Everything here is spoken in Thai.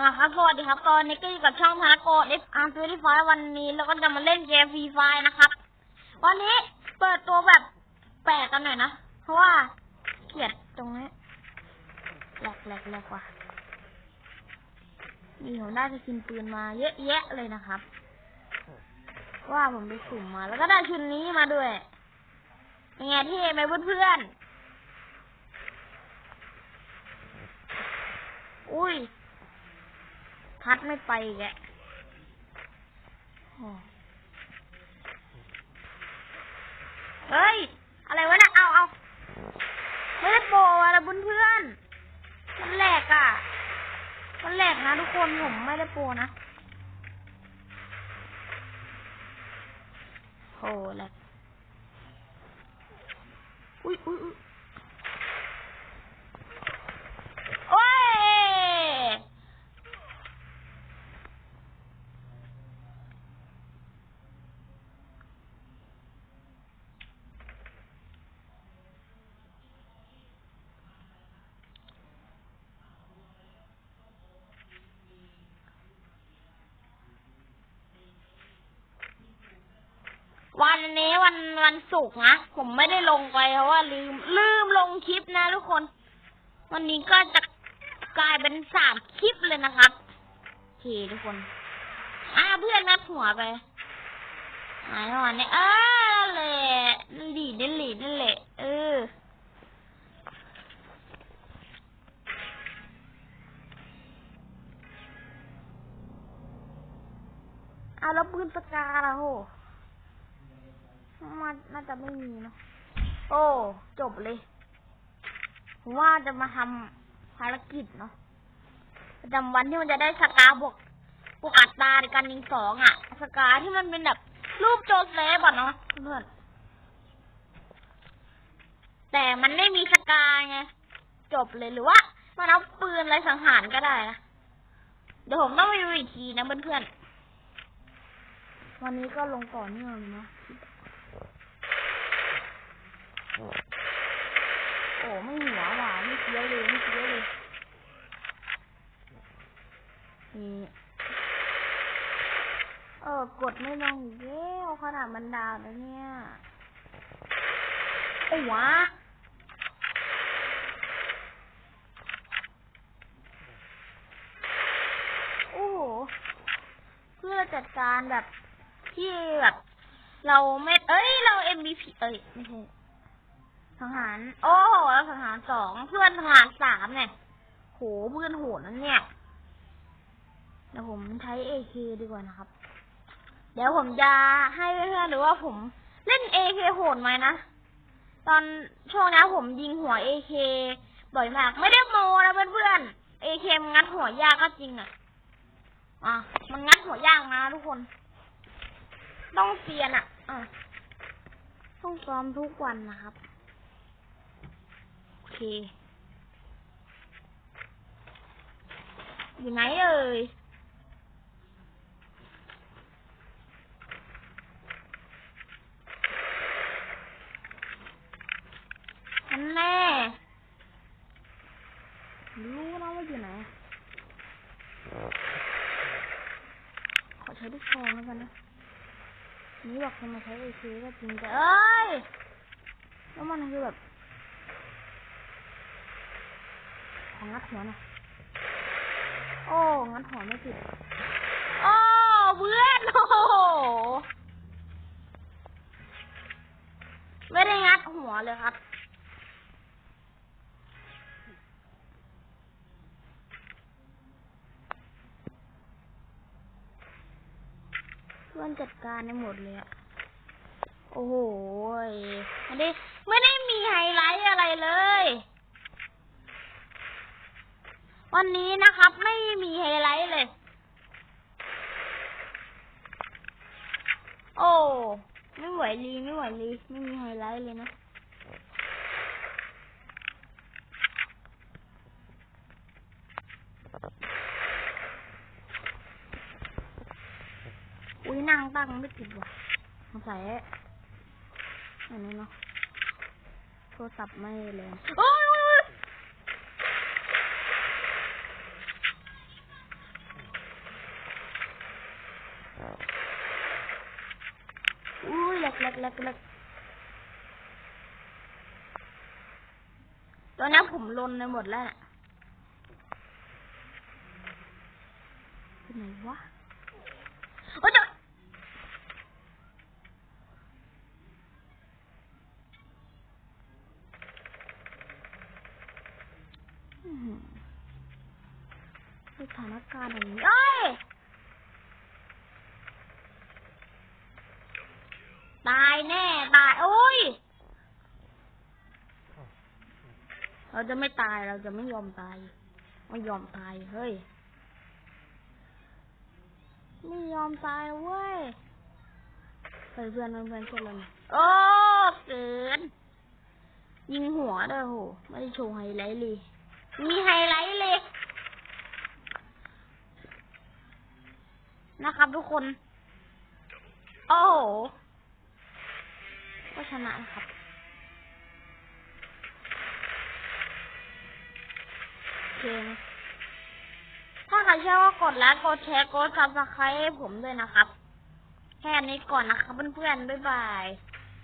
อ่าครับสวัสดีครับตอนนี้ก็อยู่กับช่องธนโกเอฟอาร์ทไฟวันนี้เราก็จะมาเล่นเกมฟรีไฟนะครับ วันนี้เปิดตัวแบบแปลกกันหน่อยนะ เพราะว่าเกลียดตรงนี้แหลกแหลกแหลกว่ะนี่ผมได้สกินปืนมาเยอะแยะเลยนะครับ ว่าผมไปสุ่มมา แล้วก็ได้ชุดนี้มาด้วยเป็นไงเท่ไหมเพื่อนๆอุ้ย พัดไม่ไปแกเฮ้ย อะไรวะนะเอาเอาไม่ได้โปรอะไรเพื่อนมันแหลกอะ มันแหลกนะทุกคนผมไม่ได้โปรนะโอ้แหลกอุ้ยอุ้ยอุ้ยโอ้ย วั นนี้วันวันศุกร์นะ ผมไม่ได้ลงไปเพราะว่าลืม ลืมลงคลิปนะทุกคน วันนี้ก็จะกลายเป็นสามคลิปเลยนะครับโอเคทุกคน อ่าเพื่อนนัดหัวไปหายวันนี้เออนั่นแหละนั่นดีนั่นแหละนั่นแหละเออเอาแล้วปืนสกาละโห มันน่าจะไม่มีเนาะโอ้ จบเลยผมว่าจะมาทำภารกิจเนาะประจำวันที่มันจะได้สกาบวกบวกอัตราในการยิงสองอะสกาที่มันเป็นแบบรูปโจเซฟอะเนาะเพื่อนแต่มันไม่มีสกาไงจบเลยหรือว่ามันเอาปืนอะไรสังหารก็ได้นะเดี๋ยวผมต้องไปดูอีกทีนะเพื่อนๆวันนี้ก็ลงต่อนเนื่องเลยเนาะ โอ้ไม่หัวหวานไม่เคี้ยวเลยไม่เคี้ยวเลยนี่เออกดไม่ลงอีกแล้วขนาดมันดาวแล้วเนี่ยโอ้วะโอ้เพื่อจัดการแบบที่แบบเราไม่ เอ้ย เรา MVP เอ้ย ไม่ใช่ สังหาร โอ้โหแล้วสังหารสองเพื่อนสังหารสามเนี่ยโหเพื่อนโหดนั่นเนี่ยเดี๋ยวผมใช้ AK ดีกว่านะครับ เดี๋ยวผมจะให้เพื่อนๆดูว่าผมเล่น AK โหดไหมนะ ตอนช่วงนี้ผมยิงหัว AK บ่อยมาก ไม่ได้โมนะเพื่อนๆ AK มันงัดหัวยากก็จริงอะ อะ มันงัดหัวยากนะทุกคน ต้องเซียนอะ อะ ต้องซ้อมทุกวันนะครับ เคอยู่ไหนเอ่ยอันแน่รู้นะว่าอยู่ไหน ขอใช้ลูกซองแล้วกันนะ นี่บอกจะมาใช้ไอซีก็จริงแต่เอ้ย แล้วมันคือแบบ ของงัดหัวหน่อยโอ้งัดหัวไม่ติดโอ้เพื่อนโอ้โหไม่ได้งัดหัวเลยครับเพื่อนจัดการในหมดเลยอะโอ้โหยไม่ได้ไม่ได้มีไฮไลท์อะไรเลย วันนี้นะครับไม่มีไฮไลท์เลย โอ้ ไม่ไหวลีไม่ไหวลีไม่มีไฮไลท์เลยนะอุ้ยนั่งตั้งไม่ติดว่ะสงสัยอันนี้เนาะโทรศัพท์ไม่แรงโอ้ยโอ้ยโอ้ย อุ้ย เล็กเล็กเล็กตอนนี้ผมลนไปหมดแล้วนะเป็นไหนวะโอ้ยจะอื้อหือสถานการณ์อย่างนี้เอ้ย ตาย แน่ตายโอ้ย เราจะไม่ตายเราจะไม่ยอมตาย ไม่ยอมตายเฮ้ย ไม่ยอมตายเว้ยเฮ้ยเพื่อนเพื่อนเพื่อนเราหน่อยโอ้เกินยิงหัวด้อโห ไม่ได้โชว์ไฮไลท์เลย มีไฮไลท์เลย นะครับทุกคน โอ้โห ชนะนะครับโอเคนะถ้าใครชอบก็กดไลค์กดแชร์กดซับสไครต์ให้ผมด้วยนะครับ แค่นี้ก่อนนะครับเพื่อนๆ บ๊ายบาย